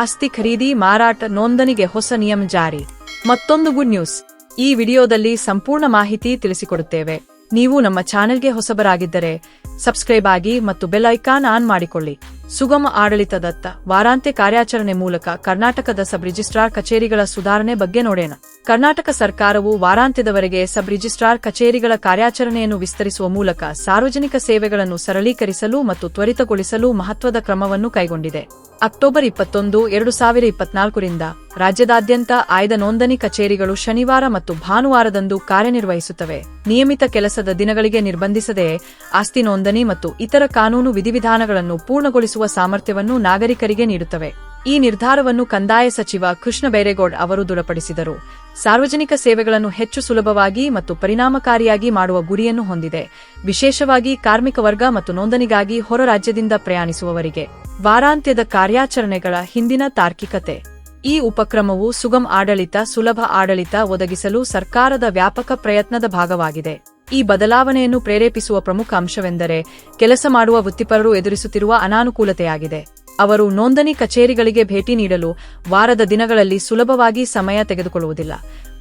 ಆಸ್ತಿ ಖರೀದಿ ಮಾರಾಟ ನೋಂದಣಿಗೆ ಹೊಸ ನಿಯಮ ಜಾರಿ. ಮತ್ತೊಂದು ಗುಡ್ ನ್ಯೂಸ್ ಈ ವಿಡಿಯೋದಲ್ಲಿ ಸಂಪೂರ್ಣ ಮಾಹಿತಿ ತಿಳಿಸಿಕೊಡುತ್ತೇವೆ. ನೀವು ನಮ್ಮ ಚಾನೆಲ್ಗೆ ಹೊಸಬರಾಗಿದ್ದರೆ ಸಬ್ಸ್ಕ್ರೈಬ್ ಆಗಿ ಮತ್ತು ಬೆಲ್ ಐಕಾನ್ ಆನ್ ಮಾಡಿಕೊಳ್ಳಿ. ಸುಗಮ ಆಡಳಿತದತ್ತ ವಾರಾಂತ್ಯ ಕಾರ್ಯಾಚರಣೆ ಮೂಲಕ ಕರ್ನಾಟಕದ ಸಬ್ ರಿಜಿಸ್ಟ್ರಾರ್ ಕಚೇರಿಗಳ ಸುಧಾರಣೆ ಬಗ್ಗೆ ನೋಡೋಣ. ಕರ್ನಾಟಕ ಸರ್ಕಾರವು ವಾರಾಂತ್ಯದವರೆಗೆ ಸಬ್ ರಿಜಿಸ್ಟ್ರಾರ್ ಕಚೇರಿಗಳ ಕಾರ್ಯಾಚರಣೆಯನ್ನು ವಿಸ್ತರಿಸುವ ಮೂಲಕ ಸಾರ್ವಜನಿಕ ಸೇವೆಗಳನ್ನು ಸರಳೀಕರಿಸಲು ಮತ್ತು ತ್ವರಿತಗೊಳಿಸಲು ಮಹತ್ವದ ಕ್ರಮವನ್ನು ಕೈಗೊಂಡಿದೆ. ಅಕ್ಟೋಬರ್ ಇಪ್ಪತ್ತೊಂದು, ಎರಡು ಸಾವಿರ ಇಪ್ಪತ್ನಾಲ್ಕರಿಂದ ರಾಜ್ಯದಾದ್ಯಂತ ಆಯ್ದ ನೋಂದಣಿ ಕಚೇರಿಗಳು ಶನಿವಾರ ಮತ್ತು ಭಾನುವಾರದಂದು ಕಾರ್ಯನಿರ್ವಹಿಸುತ್ತವೆ. ನಿಯಮಿತ ಕೆಲಸದ ದಿನಗಳಿಗೆ ನಿರ್ಬಂಧಿಸದೆ ಆಸ್ತಿ ನೋಂದಣಿ ಮತ್ತು ಇತರ ಕಾನೂನು ವಿಧಿವಿಧಾನಗಳನ್ನು ಪೂರ್ಣಗೊಳಿಸುವ ಸಾಮರ್ಥ್ಯವನ್ನು ನಾಗರಿಕರಿಗೆ ನೀಡುತ್ತವೆ. ಈ ನಿರ್ಧಾರವನ್ನು ಕಂದಾಯ ಸಚಿವ ಕೃಷ್ಣ ಬೈರೇಗೌಡ್ ಅವರು ದೃಢಪಡಿಸಿದರು. ಸಾರ್ವಜನಿಕ ಸೇವೆಗಳನ್ನು ಹೆಚ್ಚು ಸುಲಭವಾಗಿ ಮತ್ತು ಪರಿಣಾಮಕಾರಿಯಾಗಿ ಮಾಡುವ ಗುರಿಯನ್ನು ಹೊಂದಿದೆ. ವಿಶೇಷವಾಗಿ ಕಾರ್ಮಿಕ ವರ್ಗ ಮತ್ತು ನೋಂದಣಿಗಾಗಿ ಹೊರ ರಾಜ್ಯದಿಂದ ಪ್ರಯಾಣಿಸುವವರಿಗೆ. ವಾರಾಂತ್ಯದ ಕಾರ್ಯಾಚರಣೆಗಳ ಹಿಂದಿನ ತಾರ್ಕಿಕತೆ. ಈ ಉಪಕ್ರಮವು ಸುಗಮ ಆಡಳಿತ, ಸುಲಭ ಆಡಳಿತ ಒದಗಿಸಲು ಸರ್ಕಾರದ ವ್ಯಾಪಕ ಪ್ರಯತ್ನದ ಭಾಗವಾಗಿದೆ. ಈ ಬದಲಾವಣೆಯನ್ನು ಪ್ರೇರೇಪಿಸುವ ಪ್ರಮುಖ ಅಂಶವೆಂದರೆ ಕೆಲಸ ಮಾಡುವ ವೃತ್ತಿಪರರು ಎದುರಿಸುತ್ತಿರುವ ಅನಾನುಕೂಲತೆಯಾಗಿದೆ. ಅವರು ನೋಂದಣಿ ಕಚೇರಿಗಳಿಗೆ ಭೇಟಿ ನೀಡಲು ವಾರದ ದಿನಗಳಲ್ಲಿ ಸುಲಭವಾಗಿ ಸಮಯ ತೆಗೆದುಕೊಳ್ಳುವುದಿಲ್ಲ.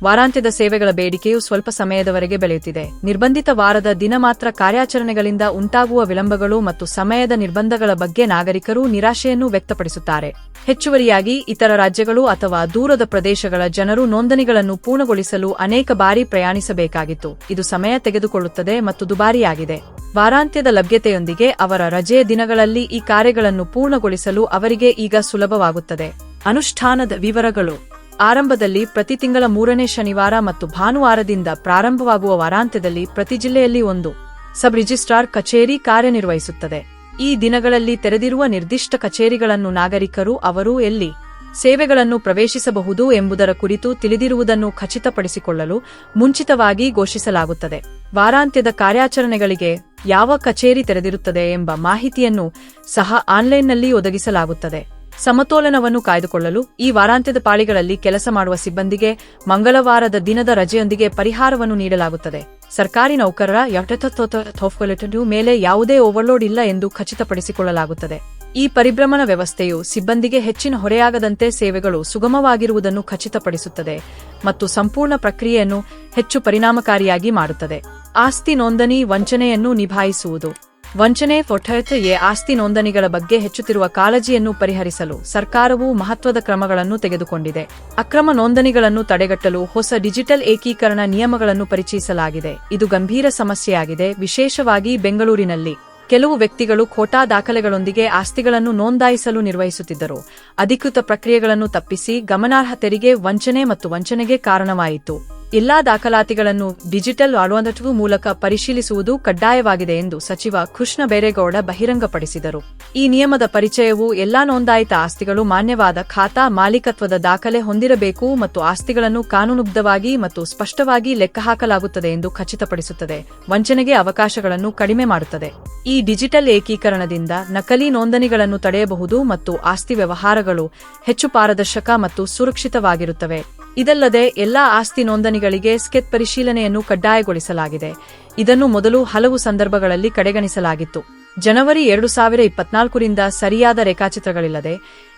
ವಾರಾಂತ್ಯದ ಸೇವೆಗಳ ಬೇಡಿಕೆಯು ಸ್ವಲ್ಪ ಸಮಯದವರೆಗೆ ಬೆಳೆಯುತ್ತಿದೆ. ನಿರ್ಬಂಧಿತ ವಾರದ ದಿನ ಮಾತ್ರ ಕಾರ್ಯಾಚರಣೆಗಳಿಂದ ಉಂಟಾಗುವ ವಿಳಂಬಗಳು ಮತ್ತು ಸಮಯದ ನಿರ್ಬಂಧಗಳ ಬಗ್ಗೆ ನಾಗರಿಕರು ನಿರಾಶೆಯನ್ನು ವ್ಯಕ್ತಪಡಿಸುತ್ತಾರೆ. ಹೆಚ್ಚುವರಿಯಾಗಿ, ಇತರ ರಾಜ್ಯಗಳು ಅಥವಾ ದೂರದ ಪ್ರದೇಶಗಳ ಜನರು ನೋಂದಣಿಗಳನ್ನು ಪೂರ್ಣಗೊಳಿಸಲು ಅನೇಕ ಬಾರಿ ಪ್ರಯಾಣಿಸಬೇಕಾಗಿತ್ತು. ಇದು ಸಮಯ ತೆಗೆದುಕೊಳ್ಳುತ್ತದೆ ಮತ್ತು ದುಬಾರಿಯಾಗಿದೆ. ವಾರಾಂತ್ಯದ ಲಭ್ಯತೆಯೊಂದಿಗೆ ಅವರ ರಜೆಯ ದಿನಗಳಲ್ಲಿ ಈ ಕಾರ್ಯಗಳನ್ನು ಪೂರ್ಣಗೊಳಿಸಲು ಅವರಿಗೆ ಈಗ ಸುಲಭವಾಗುತ್ತದೆ. ಅನುಷ್ಠಾನದ ವಿವರಗಳು. ಆರಂಭದಲ್ಲಿ ಪ್ರತಿ ತಿಂಗಳ ಮೂರನೇ ಶನಿವಾರ ಮತ್ತು ಭಾನುವಾರದಿಂದ ಪ್ರಾರಂಭವಾಗುವ ವಾರಾಂತ್ಯದಲ್ಲಿ ಪ್ರತಿ ಜಿಲ್ಲೆಯಲ್ಲಿ ಒಂದು ಸಬ್ ರಿಜಿಸ್ಟ್ರಾರ್ ಕಚೇರಿ ಕಾರ್ಯನಿರ್ವಹಿಸುತ್ತದೆ. ಈ ದಿನಗಳಲ್ಲಿ ತೆರೆದಿರುವ ನಿರ್ದಿಷ್ಟ ಕಚೇರಿಗಳನ್ನು ನಾಗರಿಕರು, ಅವರು ಎಲ್ಲಿ ಸೇವೆಗಳನ್ನು ಪ್ರವೇಶಿಸಬಹುದು ಎಂಬುದರ ಕುರಿತು ತಿಳಿದಿರುವುದನ್ನು ಖಚಿತಪಡಿಸಿಕೊಳ್ಳಲು ಮುಂಚಿತವಾಗಿ ಘೋಷಿಸಲಾಗುತ್ತದೆ. ವಾರಾಂತ್ಯದ ಕಾರ್ಯಾಚರಣೆಗಳಿಗೆ ಯಾವ ಕಚೇರಿ ತೆರೆದಿರುತ್ತದೆ ಎಂಬ ಮಾಹಿತಿಯನ್ನು ಸಹ ಆನ್ಲೈನ್ನಲ್ಲಿ ಒದಗಿಸಲಾಗುತ್ತದೆ. ಸಮತೋಲನವನ್ನು ಕಾಯ್ದುಕೊಳ್ಳಲು ಈ ವಾರಾಂತ್ಯದ ಪಾಳಿಗಳಲ್ಲಿ ಕೆಲಸ ಮಾಡುವ ಸಿಬ್ಬಂದಿಗೆ ಮಂಗಳವಾರದ ದಿನದ ರಜೆಯೊಂದಿಗೆ ಪರಿಹಾರವನ್ನು ನೀಡಲಾಗುತ್ತದೆ. ಸರ್ಕಾರಿ ನೌಕರರ ಯಟಥೋಫ್ಕೊಲೆಟು ಮೇಲೆ ಯಾವುದೇ ಓವರ್ಲೋಡ್ ಇಲ್ಲ ಎಂದು ಖಚಿತಪಡಿಸಿಕೊಳ್ಳಲಾಗುತ್ತದೆ. ಈ ಪರಿಭ್ರಮಣ ವ್ಯವಸ್ಥೆಯು ಸಿಬ್ಬಂದಿಗೆ ಹೆಚ್ಚಿನ ಹೊರೆಯಾಗದಂತೆ ಸೇವೆಗಳು ಸುಗಮವಾಗಿರುವುದನ್ನು ಖಚಿತಪಡಿಸುತ್ತದೆ ಮತ್ತು ಸಂಪೂರ್ಣ ಪ್ರಕ್ರಿಯೆಯನ್ನು ಹೆಚ್ಚು ಪರಿಣಾಮಕಾರಿಯಾಗಿ ಮಾಡುತ್ತದೆ. ಆಸ್ತಿ ನೋಂದಣಿ ವಂಚನೆಯನ್ನು ನಿಭಾಯಿಸುವುದು. ವಂಚನೆ ಫೊಠೆಯ ಆಸ್ತಿ ನೋಂದಣಿಗಳ ಬಗ್ಗೆ ಹೆಚ್ಚುತ್ತಿರುವ ಕಾಳಜಿಯನ್ನು ಪರಿಹರಿಸಲು ಸರ್ಕಾರವು ಮಹತ್ವದ ಕ್ರಮಗಳನ್ನು ತೆಗೆದುಕೊಂಡಿದೆ. ಅಕ್ರಮ ನೋಂದಣಿಗಳನ್ನು ತಡೆಗಟ್ಟಲು ಹೊಸ ಡಿಜಿಟಲ್ ಏಕೀಕರಣ ನಿಯಮಗಳನ್ನು ಪರಿಚಯಿಸಲಾಗಿದೆ. ಇದು ಗಂಭೀರ ಸಮಸ್ಯೆಯಾಗಿದೆ. ವಿಶೇಷವಾಗಿ ಬೆಂಗಳೂರಿನಲ್ಲಿ ಕೆಲವು ವ್ಯಕ್ತಿಗಳು ಖೋಟಾ ದಾಖಲೆಗಳೊಂದಿಗೆ ಆಸ್ತಿಗಳನ್ನು ನೋಂದಾಯಿಸಲು ನಿರ್ವಹಿಸುತ್ತಿದ್ದರು. ಅಧಿಕೃತ ಪ್ರಕ್ರಿಯೆಗಳನ್ನು ತಪ್ಪಿಸಿ ಗಮನಾರ್ಹ ತೆರಿಗೆ, ವಂಚನೆ ಮತ್ತು ವಂಚನೆಗೆ ಕಾರಣವಾಯಿತು. ಎಲ್ಲಾ ದಾಖಲಾತಿಗಳನ್ನು ಡಿಜಿಟಲ್ ಆಡಳಿತ ಮೂಲಕ ಪರಿಶೀಲಿಸುವುದು ಕಡ್ಡಾಯವಾಗಿದೆ ಎಂದು ಸಚಿವ ಕೃಷ್ಣ ಬೈರೇಗೌಡ ಬಹಿರಂಗಪಡಿಸಿದರು. ಈ ನಿಯಮದ ಪರಿಚಯವು ಎಲ್ಲಾ ನೋಂದಾಯಿತ ಆಸ್ತಿಗಳು ಮಾನ್ಯವಾದ ಖಾತಾ ಮಾಲೀಕತ್ವದ ದಾಖಲೆ ಹೊಂದಿರಬೇಕು ಮತ್ತು ಆಸ್ತಿಗಳನ್ನು ಕಾನೂನುಬದ್ಧವಾಗಿ ಮತ್ತು ಸ್ಪಷ್ಟವಾಗಿ ಲೆಕ್ಕಹಾಕಲಾಗುತ್ತದೆ ಎಂದು ಖಚಿತಪಡಿಸುತ್ತದೆ. ವಂಚನೆಗೆ ಅವಕಾಶಗಳನ್ನು ಕಡಿಮೆ ಮಾಡುತ್ತದೆ. ಈ ಡಿಜಿಟಲ್ ಏಕೀಕರಣದಿಂದ ನಕಲಿ ನೋಂದಣಿಗಳನ್ನು ತಡೆಯಬಹುದು ಮತ್ತು ಆಸ್ತಿ ವ್ಯವಹಾರಗಳು ಹೆಚ್ಚು ಪಾರದರ್ಶಕ ಮತ್ತು ಸುರಕ್ಷಿತವಾಗಿರುತ್ತವೆ. ಇದಲ್ಲದೆ ಎಲ್ಲಾ ಆಸ್ತಿ ನೋಂದಣಿಗಳಿಗೆ ಸ್ಕೆತ್ ಪರಿಶೀಲನೆಯನ್ನು ಕಡ್ಡಾಯಗೊಳಿಸಲಾಗಿದೆ. ಇದನ್ನು ಮೊದಲು ಹಲವು ಸಂದರ್ಭಗಳಲ್ಲಿ ಕಡೆಗಣಿಸಲಾಗಿತ್ತು. ಜನವರಿ ಎರಡು ಸಾವಿರ ಇಪ್ಪತ್ನಾಲ್ಕರಿಂದ ಸರಿಯಾದ ರೇಖಾಚಿತ್ರಗಳಿಲ್ಲದೆ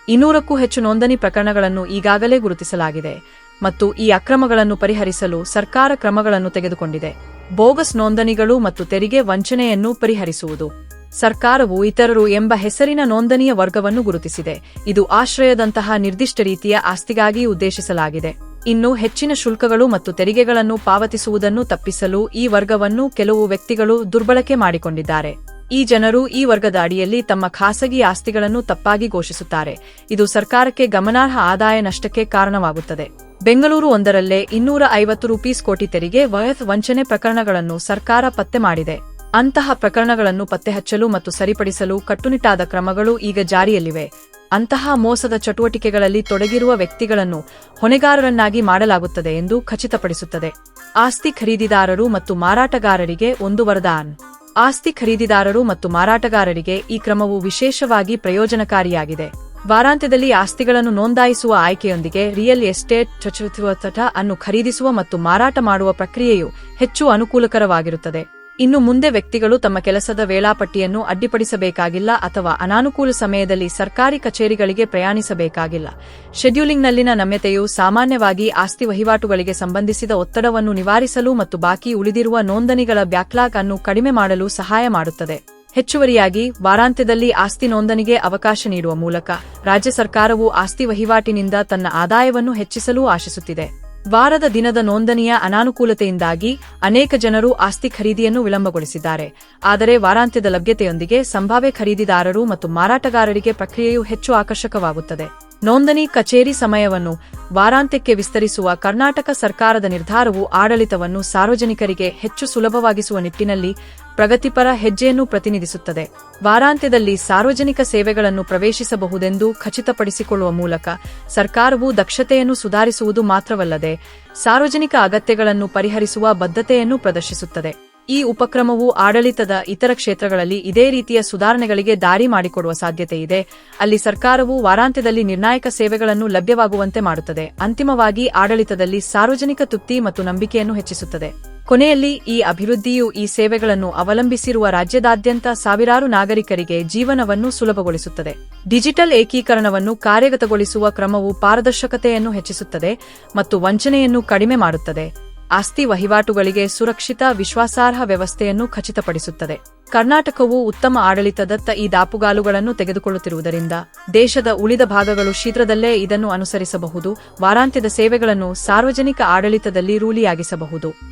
ಇನ್ನೂರಕ್ಕೂ ಹೆಚ್ಚು ನೋಂದಣಿ ಪ್ರಕರಣಗಳನ್ನು ಈಗಾಗಲೇ ಗುರುತಿಸಲಾಗಿದೆ ಮತ್ತು ಈ ಅಕ್ರಮಗಳನ್ನು ಪರಿಹರಿಸಲು ಸರ್ಕಾರ ಕ್ರಮಗಳನ್ನು ತೆಗೆದುಕೊಂಡಿದೆ. ಬೋಗಸ್ ನೋಂದಣಿಗಳು ಮತ್ತು ತೆರಿಗೆ ವಂಚನೆಯನ್ನು ಪರಿಹರಿಸುವುದು. ಸರ್ಕಾರವು ಇತರರು ಎಂಬ ಹೆಸರಿನ ನೋಂದಣಿಯ ವರ್ಗವನ್ನು ಗುರುತಿಸಿದೆ. ಇದು ಆಶ್ರಯದಂತಹ ನಿರ್ದಿಷ್ಟ ರೀತಿಯ ಆಸ್ತಿಗಾಗಿ ಉದ್ದೇಶಿಸಲಾಗಿದೆ. ಇನ್ನು ಹೆಚ್ಚಿನ ಶುಲ್ಕಗಳು ಮತ್ತು ತೆರಿಗೆಗಳನ್ನು ಪಾವತಿಸುವುದನ್ನು ತಪ್ಪಿಸಲು ಈ ವರ್ಗವನ್ನು ಕೆಲವು ವ್ಯಕ್ತಿಗಳು ದುರ್ಬಳಕೆ ಮಾಡಿಕೊಂಡಿದ್ದಾರೆ. ಈ ಜನರು ಈ ವರ್ಗದ ಅಡಿಯಲ್ಲಿ ತಮ್ಮ ಖಾಸಗಿ ಆಸ್ತಿಗಳನ್ನು ತಪ್ಪಾಗಿ ಘೋಷಿಸುತ್ತಾರೆ. ಇದು ಸರ್ಕಾರಕ್ಕೆ ಗಮನಾರ್ಹ ಆದಾಯ ನಷ್ಟಕ್ಕೆ ಕಾರಣವಾಗುತ್ತದೆ. ಬೆಂಗಳೂರು ಒಂದರಲ್ಲೇ ಇನ್ನೂರ ಐವತ್ತು ರೂಪೀಸ್ ಕೋಟಿ ತೆರಿಗೆ ವಯಸ್ ವಂಚನೆ ಪ್ರಕರಣಗಳನ್ನು ಸರ್ಕಾರ ಪತ್ತೆ ಮಾಡಿದೆ. ಅಂತಹ ಪ್ರಕರಣಗಳನ್ನು ಪತ್ತೆಹಚ್ಚಲು ಮತ್ತು ಸರಿಪಡಿಸಲು ಕಟ್ಟುನಿಟ್ಟಾದ ಕ್ರಮಗಳು ಈಗ ಜಾರಿಯಲ್ಲಿವೆ. ಅಂತಹ ಮೋಸದ ಚಟುವಟಿಕೆಗಳಲ್ಲಿ ತೊಡಗಿರುವ ವ್ಯಕ್ತಿಗಳನ್ನು ಹೊಣೆಗಾರರನ್ನಾಗಿ ಮಾಡಲಾಗುತ್ತದೆ ಎಂದು ಖಚಿತಪಡಿಸುತ್ತದೆ. ಆಸ್ತಿ ಖರೀದಿದಾರರು ಮತ್ತು ಮಾರಾಟಗಾರರಿಗೆ ಒಂದು ವರದಾನ್. ಆಸ್ತಿ ಖರೀದಿದಾರರು ಮತ್ತು ಮಾರಾಟಗಾರರಿಗೆ ಈ ಕ್ರಮವು ವಿಶೇಷವಾಗಿ ಪ್ರಯೋಜನಕಾರಿಯಾಗಿದೆ. ವಾರಾಂತ್ಯದಲ್ಲಿ ಆಸ್ತಿಗಳನ್ನು ನೋಂದಾಯಿಸುವ ಆಯ್ಕೆಯೊಂದಿಗೆ ರಿಯಲ್ ಎಸ್ಟೇಟ್ ಚಚುವತ ಅನ್ನು ಖರೀದಿಸುವ ಮತ್ತು ಮಾರಾಟ ಮಾಡುವ ಪ್ರಕ್ರಿಯೆಯು ಹೆಚ್ಚು ಅನುಕೂಲಕರವಾಗಿರುತ್ತದೆ. ಇನ್ನು ಮುಂದೆ ವ್ಯಕ್ತಿಗಳು ತಮ್ಮ ಕೆಲಸದ ವೇಳಾಪಟ್ಟಿಯನ್ನು ಅಡ್ಡಿಪಡಿಸಬೇಕಾಗಿಲ್ಲ ಅಥವಾ ಅನಾನುಕೂಲ ಸಮಯದಲ್ಲಿ ಸರ್ಕಾರಿ ಕಚೇರಿಗಳಿಗೆ ಪ್ರಯಾಣಿಸಬೇಕಾಗಿಲ್ಲ. ಶೆಡ್ಯೂಲಿಂಗ್ನಲ್ಲಿನ ನಮ್ಯತೆಯು ಸಾಮಾನ್ಯವಾಗಿ ಆಸ್ತಿ ವಹಿವಾಟುಗಳಿಗೆ ಸಂಬಂಧಿಸಿದ ಒತ್ತಡವನ್ನು ನಿವಾರಿಸಲು ಮತ್ತು ಬಾಕಿ ಉಳಿದಿರುವ ನೋಂದಣಿಗಳ ಬ್ಯಾಕ್ಲಾಗ್ ಅನ್ನು ಕಡಿಮೆ ಮಾಡಲು ಸಹಾಯ ಮಾಡುತ್ತದೆ. ಹೆಚ್ಚುವರಿಯಾಗಿ, ವಾರಾಂತ್ಯದಲ್ಲಿ ಆಸ್ತಿ ನೋಂದಣಿಗೆ ಅವಕಾಶ ನೀಡುವ ಮೂಲಕ ರಾಜ್ಯ ಸರ್ಕಾರವು ಆಸ್ತಿ ವಹಿವಾಟಿನಿಂದ ತನ್ನ ಆದಾಯವನ್ನು ಹೆಚ್ಚಿಸಲು ಆಶಿಸುತ್ತಿದೆ. ವಾರದ ದಿನದ ನೋಂದಣಿಯ ಅನಾನುಕೂಲತೆಯಿಂದಾಗಿ ಅನೇಕ ಜನರು ಆಸ್ತಿ ಖರೀದಿಯನ್ನು ವಿಳಂಬಗೊಳಿಸಿದ್ದಾರೆ. ಆದರೆ ವಾರಾಂತ್ಯದ ಲಭ್ಯತೆಯೊಂದಿಗೆ ಸಂಭಾವ್ಯ ಖರೀದಿದಾರರು ಮತ್ತು ಮಾರಾಟಗಾರರಿಗೆ ಪ್ರಕ್ರಿಯೆಯು ಹೆಚ್ಚು ಆಕರ್ಷಕವಾಗುತ್ತದೆ. ನೋಂದಣಿ ಕಚೇರಿ ಸಮಯವನ್ನು ವಾರಾಂತ್ಯಕ್ಕೆ ವಿಸ್ತರಿಸುವ ಕರ್ನಾಟಕ ಸರ್ಕಾರದ ನಿರ್ಧಾರವು ಆಡಳಿತವನ್ನು ಸಾರ್ವಜನಿಕರಿಗೆ ಹೆಚ್ಚು ಸುಲಭವಾಗಿಸುವ ನಿಟ್ಟಿನಲ್ಲಿ ಪ್ರಗತಿಪರ ಹೆಜ್ಜೆಯನ್ನು ಪ್ರತಿನಿಧಿಸುತ್ತದೆ. ವಾರಾಂತ್ಯದಲ್ಲಿ ಸಾರ್ವಜನಿಕ ಸೇವೆಗಳನ್ನು ಪ್ರವೇಶಿಸಬಹುದೆಂದು ಖಚಿತಪಡಿಸಿಕೊಳ್ಳುವ ಮೂಲಕ ಸರ್ಕಾರವು ದಕ್ಷತೆಯನ್ನು ಸುಧಾರಿಸುವುದು ಮಾತ್ರವಲ್ಲದೆ ಸಾರ್ವಜನಿಕ ಅಗತ್ಯಗಳನ್ನು ಪರಿಹರಿಸುವ ಬದ್ಧತೆಯನ್ನು ಪ್ರದರ್ಶಿಸುತ್ತದೆ. ಈ ಉಪಕ್ರಮವು ಆಡಳಿತದ ಇತರ ಕ್ಷೇತ್ರಗಳಲ್ಲಿ ಇದೇ ರೀತಿಯ ಸುಧಾರಣೆಗಳಿಗೆ ದಾರಿ ಮಾಡಿಕೊಡುವ ಸಾಧ್ಯತೆ ಇದೆ. ಅಲ್ಲಿ ಸರ್ಕಾರವು ವಾರಾಂತ್ಯದಲ್ಲಿ ನಿರ್ಣಾಯಕ ಸೇವೆಗಳನ್ನು ಲಭ್ಯವಾಗುವಂತೆ ಮಾಡುತ್ತದೆ. ಅಂತಿಮವಾಗಿ ಆಡಳಿತದಲ್ಲಿ ಸಾರ್ವಜನಿಕ ತೃಪ್ತಿ ಮತ್ತು ನಂಬಿಕೆಯನ್ನು ಹೆಚ್ಚಿಸುತ್ತದೆ. ಕೊನೆಯಲ್ಲಿ ಈ ಅಭಿವೃದ್ಧಿಯು ಈ ಸೇವೆಗಳನ್ನು ಅವಲಂಬಿಸಿರುವ ರಾಜ್ಯದಾದ್ಯಂತ ಸಾವಿರಾರು ನಾಗರಿಕರಿಗೆ ಜೀವನವನ್ನು ಸುಲಭಗೊಳಿಸುತ್ತದೆ. ಡಿಜಿಟಲ್ ಏಕೀಕರಣವನ್ನು ಕಾರ್ಯಗತಗೊಳಿಸುವ ಕ್ರಮವು ಪಾರದರ್ಶಕತೆಯನ್ನು ಹೆಚ್ಚಿಸುತ್ತದೆ ಮತ್ತು ವಂಚನೆಯನ್ನು ಕಡಿಮೆ ಮಾಡುತ್ತದೆ. ಆಸ್ತಿ ವಹಿವಾಟುಗಳಿಗೆ ಸುರಕ್ಷಿತ ವಿಶ್ವಾಸಾರ್ಹ ವ್ಯವಸ್ಥೆಯನ್ನು ಖಚಿತಪಡಿಸುತ್ತದೆ. ಕರ್ನಾಟಕವು ಉತ್ತಮ ಆಡಳಿತದತ್ತ ಈ ದಾಪುಗಾಲುಗಳನ್ನು ತೆಗೆದುಕೊಳ್ಳುತ್ತಿರುವುದರಿಂದ ದೇಶದ ಉಳಿದ ಭಾಗಗಳು ಶೀಘ್ರದಲ್ಲೇ ಇದನ್ನು ಅನುಸರಿಸಬಹುದು, ವಾರಾಂತ್ಯದ ಸೇವೆಗಳನ್ನು ಸಾರ್ವಜನಿಕ ಆಡಳಿತದಲ್ಲಿ ರೂಢಿಯಾಗಿಸಬಹುದು.